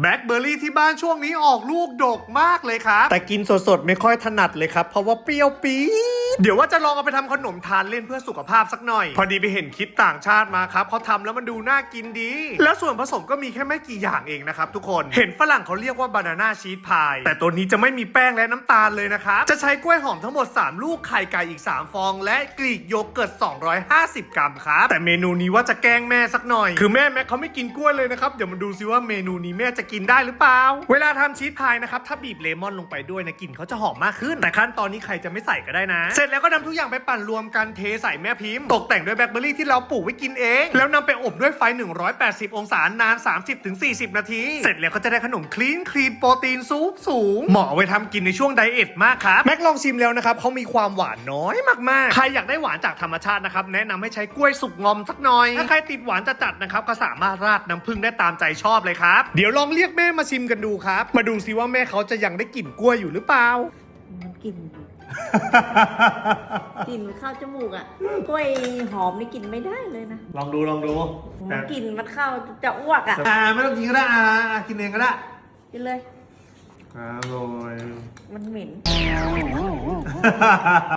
แบล็คเบอร์รี่ที่บ้านช่วงนี้ออกลูกดกมากเลยครับ แต่กินสดๆ ไม่ค่อยถนัดเลยครับ เพราะว่าเปรี้ยวปี๊ด เดี๋ยวว่าจะลองเอาไปทำขนมทานเล่นเพื่อสุขภาพสักหน่อย พอดีไปเห็นคลิปต่างชาติมาครับเขาทำแล้วมันดูน่ากินดี แล้วส่วนผสมก็มีแค่ไม่กี่อย่างเองนะครับทุกคนเห็นฝรั่งเขาเรียกว่าบานาน่าชีสพายแต่ตัวนี้จะไม่มีแป้งและน้ำตาลเลยนะครับจะใช้กล้วยหอมทั้งหมด 3 ลูกไข่ไก่อีก 3 ฟอง และกรีกโยเกิร์ต250 กรัมครับแต่เมนูนี้ว่าจะแกล้งแม่สักหน่อย คือแม่แม็กเขาไม่กินกล้วยเลยนะครับเดี๋ยวมาดูซิว่าเมนูนี้แม่จะกินได้หรือเปล่า เวลาทำชีสพายนะครับถ้าบีบเลมอนลงไปด้วยนะกลิ่นเขาจะหอมมากขึ้น แต่ขั้นตอนนี้ใครจะไม่ใส่ก็ได้นะเร็จแล้วก็นำทุกอย่างไปปั่นรวมกันเทใส่แม่พิมพ์ ตกแต่งด้วยแบล็คเบอร์รี่ที่เราปลูกไว้กินเอง แล้วนำไปอบด้วยไฟ 180 องศานาน 30-40 นาที เสร็จแล้วก็จะได้ขนมคลีนคลีนโปรตีนสูงสูงเหมาะเอาไว้ทำกินในช่วงไดเอทมากครับแม็กลองชิมแล้วนะครับเขามีความหวานน้อยมากๆ ใครอยากได้หวานจากธรรมชาตินะครับแนะนำให้ใช้กล้วยสุกงอมสักหน่อย ถ้าใครติดหวานจัดๆนะครับก็สามารถราดน้ำผึ้งได้ตามใจชอบเลยครับ เดี๋ยวลองเรียกแม่มาชิมกันดูครับ มาดูซิว่าแม่เขาจะยังได้กลิ่นกล้วยอยู่หรือเปล่า มันกลิ่น กลิ่นเข้าจมูกอะ กล้วยหอมนี่กลิ่นไม่ได้เลยนะลองดูลองดูกลิ่นมันเข้าจะอ้วกอะ อ่าไม่ต้องกินก็ได้อ่าอ่ากินเองก็ได้กินเลยอร่อยมันเหม็น